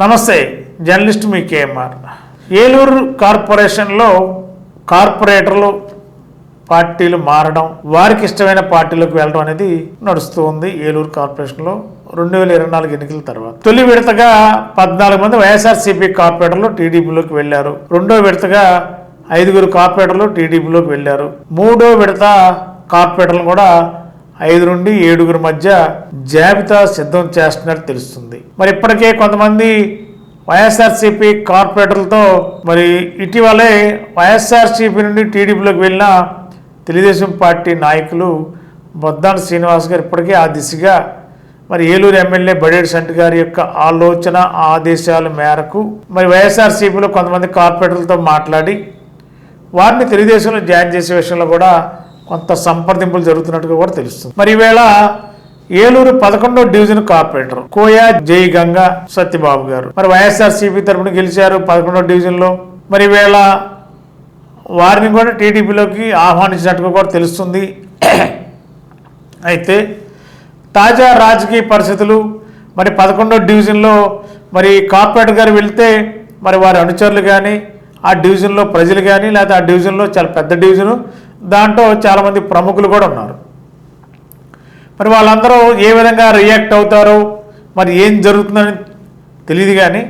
నమస్తే జర్నలిస్ట్ మీ కేఎంఆర్. ఏలూరు కార్పొరేషన్లో కార్పొరేటర్లు పార్టీలు మారడం వారికి ఇష్టమైన పార్టీలకు వెళ్ళడం అనేది నడుస్తూ ఉంది ఏలూరు కార్పొరేషన్లో రెండు వేల ఇరవై నాలుగు ఎన్నికల తర్వాత. తొలి విడతగా పద్నాలుగు మంది వైఎస్ఆర్సీపీ కార్పొరేటర్లు టీడీపీలోకి వెళ్ళారు. రెండో విడతగా ఐదుగురు కార్పొరేటర్లు టీడీపీలోకి వెళ్ళారు. మూడో విడత కార్పొరేటర్లు కూడా ఐదు నుండి ఏడుగురు మధ్య జాబితా సిద్ధం చేస్తున్నట్టు తెలుస్తుంది. మరి ఇప్పటికే కొంతమంది వైఎస్ఆర్సీపీ కార్పొరేటర్లతో మరి ఇటీవలే వైఎస్ఆర్సీపీ నుండి టీడీపీలోకి వెళ్ళిన తెలుగుదేశం పార్టీ నాయకులు బొద్దాన శ్రీనివాస్ గారు ఇప్పటికే ఆ దిశగా మరి ఏలూరు ఎమ్మెల్యే బడేడు సంటి గారి యొక్క ఆలోచన ఆదేశాల మేరకు మరి వైఎస్ఆర్సీపీలో కొంతమంది కార్పొరేటర్లతో మాట్లాడి వారిని తెలుగుదేశంలో జాయిన్ చేసే విషయంలో కూడా కొంత సంప్రదింపులు జరుగుతున్నట్టుగా కూడా తెలుస్తుంది. మరి ఈవేళ ఏలూరు పదకొండో డివిజన్ కార్పొరేటర్ కోయా జై గంగా సత్యబాబు గారు. మరి వైఎస్ఆర్ సిపి గెలిచారు పదకొండో డివిజన్లో. మరి ఈవేళ వారిని కూడా టీడీపీలోకి ఆహ్వానించినట్టుగా కూడా తెలుస్తుంది. అయితే తాజా రాజకీయ పరిస్థితులు మరి పదకొండో డివిజన్లో మరి కార్పొరేటర్ గారు వెళ్తే మరి వారి అనుచరులు కానీ ఆ డివిజన్లో ప్రజలు కానీ లేకపోతే ఆ డివిజన్లో చాలా పెద్ద డివిజను దాంట్లో చాలామంది ప్రముఖులు కూడా ఉన్నారు. మరి వాళ్ళందరూ ఏ విధంగా రియాక్ట్ అవుతారో? మరి ఏం జరుగుతుందని తెలియదు కానీ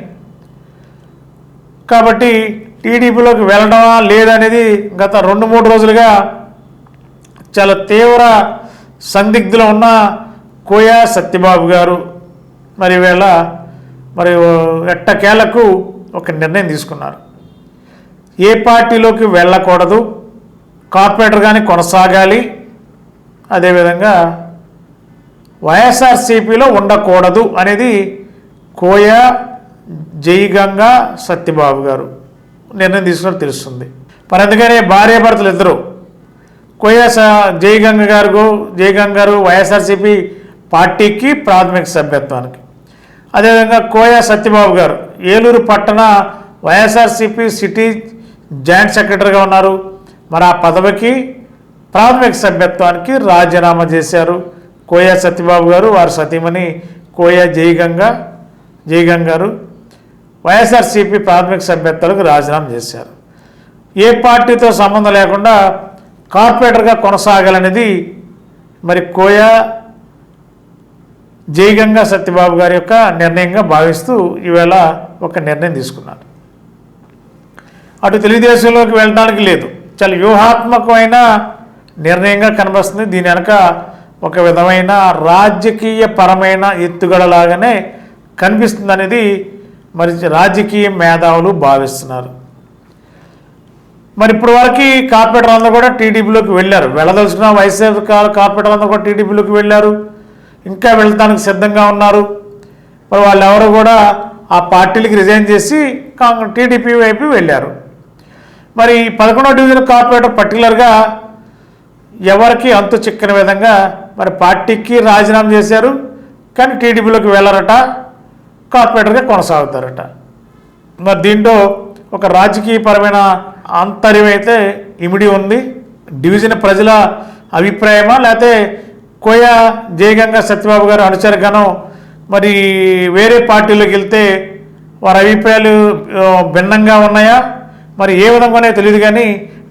కాబట్టి టీడీపీలోకి వెళ్ళడమా లేదనేది గత రెండు మూడు రోజులుగా చాలా తీవ్ర సందిగ్ధులు ఉన్న కోయా సత్యబాబు గారు మరి వీళ్ళ మరి ఎట్టకేలకు ఒక నిర్ణయం తీసుకున్నారు. ఏ పార్టీలోకి వెళ్ళకూడదు. కార్పొరేటర్ కానీ కొనసాగాలి. అదేవిధంగా వైఎస్ఆర్సీపీలో ఉండకూడదు అనేది కోయ జయగంగా సత్యబాబు గారు నిర్ణయం తీసుకున్నట్టు తెలుస్తుంది. మరి అందుకనే భార్యాభర్తలు ఇద్దరు కోయ జయగంగ గారు జయగంగ గారు వైఎస్ఆర్సీపీ పార్టీకి ప్రాథమిక సభ్యత్వానికి. అదేవిధంగా కోయ సత్యబాబు గారు ఏలూరు పట్టణ వైఎస్ఆర్సీపీ సిటీ జాయింట్ సెక్రటరీగా ఉన్నారు. మరి ఆ పదవికి ప్రాథమిక సభ్యత్వానికి రాజీనామా చేశారు. కోయా సత్యబాబు గారు వారి సతీమణి కోయా జయగంగ జయగంగ గారు వైఎస్ఆర్సీపీ ప్రాథమిక సభ్యత్వాలకు రాజీనామా చేశారు. ఏ పార్టీతో సంబంధం లేకుండా కార్పొరేటర్గా కొనసాగాలనేది మరి కోయా జయగంగా సత్యబాబు గారి యొక్క నిర్ణయంగా భావిస్తూ ఈవేళ ఒక నిర్ణయం తీసుకున్నారు. అటు తెలుగుదేశంలోకి వెళ్ళడానికి లేదు. చాలా వ్యూహాత్మకమైన నిర్ణయంగా కనిపిస్తుంది దీని వెనక ఒక విధమైన రాజకీయ పరమైన ఎత్తుగడలాగానే కనిపిస్తుంది అనేది మరి రాజకీయ మేధావులు భావిస్తున్నారు. మరి ఇప్పుడు వరకు కార్పొరేటర్ అందరూ కూడా టీడీపీలోకి వెళ్ళారు. వెళ్ళదలుచుకున్న వైఎస్ఆర్ కార్పొరేటర్ అందరూ కూడా టీడీపీలోకి వెళ్ళారు. ఇంకా వెళ్ళటానికి సిద్ధంగా ఉన్నారు. మరి వాళ్ళు ఎవరు కూడా ఆ పార్టీలకి రిజైన్ చేసి కాంగ్రెస్ టీడీపీ వైపు వెళ్ళారు. మరి పదకొండవ డివిజన్ కార్పొరేటర్ పర్టికులర్గా ఎవరికి అంతు చిక్కని విధంగా మరి పార్టీకి రాజీనామా చేశారు. కానీ టీడీపీలోకి వెళ్ళారట కార్పొరేటర్గా కొనసాగుతారట. మరి దీంట్లో ఒక రాజకీయపరమైన అంతర్యం అయితే ఇమిడి ఉంది. డివిజన్ ప్రజల అభిప్రాయమా లేకపోతే కోయ జయగంగా సత్యబాబు గారు అనుచరగానో మరి వేరే పార్టీలోకి వెళ్తే వారి అభిప్రాయాలు భిన్నంగా ఉన్నాయా? మరి ఏ విధంగానే తెలియదు కానీ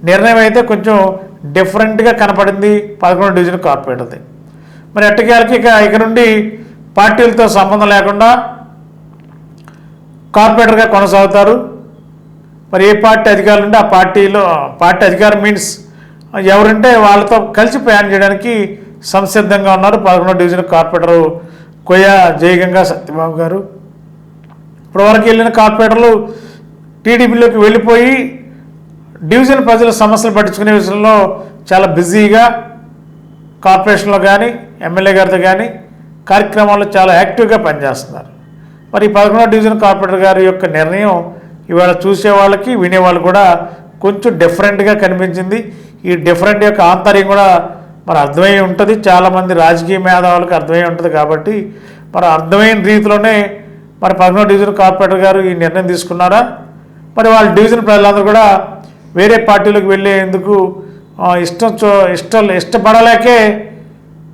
నిర్ణయం అయితే కొంచెం డిఫరెంట్గా కనపడింది. పదకొండు డివిజన్ కార్పొరేటర్ది మరి ఎట్టకేళ్ళకి ఇక ఇక నుండి పార్టీలతో సంబంధం లేకుండా కార్పొరేటర్గా కొనసాగుతారు. మరి ఏ పార్టీ అధికారులు ఉంటే ఆ పార్టీలో పార్టీ అధికారం మీన్స్ ఎవరుంటే వాళ్ళతో కలిసి ప్రయాణం చేయడానికి సంసిద్ధంగా ఉన్నారు పదకొండో డివిజన్ కార్పొరేటర్ కొయ్య జయగంగా సత్యబాబు గారు. ఇప్పటివరకు వెళ్ళిన కార్పొరేటర్లు టీడీపీలోకి వెళ్ళిపోయి డివిజన్ ప్రజల సమస్యలు పట్టించుకునే విషయంలో చాలా బిజీగా కార్పొరేషన్లో కానీ ఎమ్మెల్యే గారితో కానీ కార్యక్రమాల్లో చాలా యాక్టివ్గా పనిచేస్తున్నారు. మరి ఈ పదకొండో డివిజన్ కార్పొరేటర్ గారి యొక్క నిర్ణయం ఇవాళ చూసే వాళ్ళకి వినేవాళ్ళు కూడా కొంచెం డిఫరెంట్గా కనిపించింది. ఈ డిఫరెంట్ యొక్క ఆంతర్యం కూడా మరి అర్థమై ఉంటుంది. చాలామంది రాజకీయ మేధావులకు అర్థమై ఉంటుంది కాబట్టి మరి అర్థమైన రీతిలోనే మరి పదకొండో డివిజన్ కార్పొరేటర్ గారు ఈ నిర్ణయం తీసుకున్నారా? మరి వాళ్ళ డివిజన్ ప్రజలందరూ కూడా వేరే పార్టీలకు వెళ్ళేందుకు ఇష్టం చో- ఇష్టం ఇష్టపడలేకే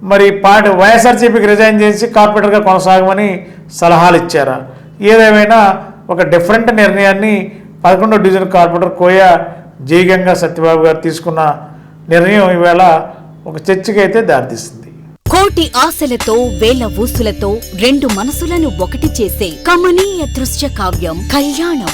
మరి పార్టీ వైఎస్ఆర్సీపీకి రిజైన్ చేసి కార్పొరేటర్గా కొనసాగమని సలహాలు ఇచ్చారా. ఏదేమైనా ఒక డిఫరెంట్ నిర్ణయాన్ని పదకొండో డివిజన్ కార్పొరేటర్ కోయ జయగంగా సత్యబాబు గారు తీసుకున్న నిర్ణయం ఈవేళ ఒక చర్చకైతే దారితీస్తుంది కోటి ఆశలతో వేల ఊసులతో రెండు మనసులను ఒకటి చేసే కమనీయ దృశ్య కావ్యం కళ్యాణం.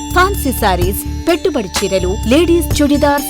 ఫ్యాన్సీ సారీస్ పెట్టుబడి చీరలు ladies chudidars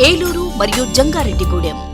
Eluru మరియు జంగారెడ్డిగూడెం.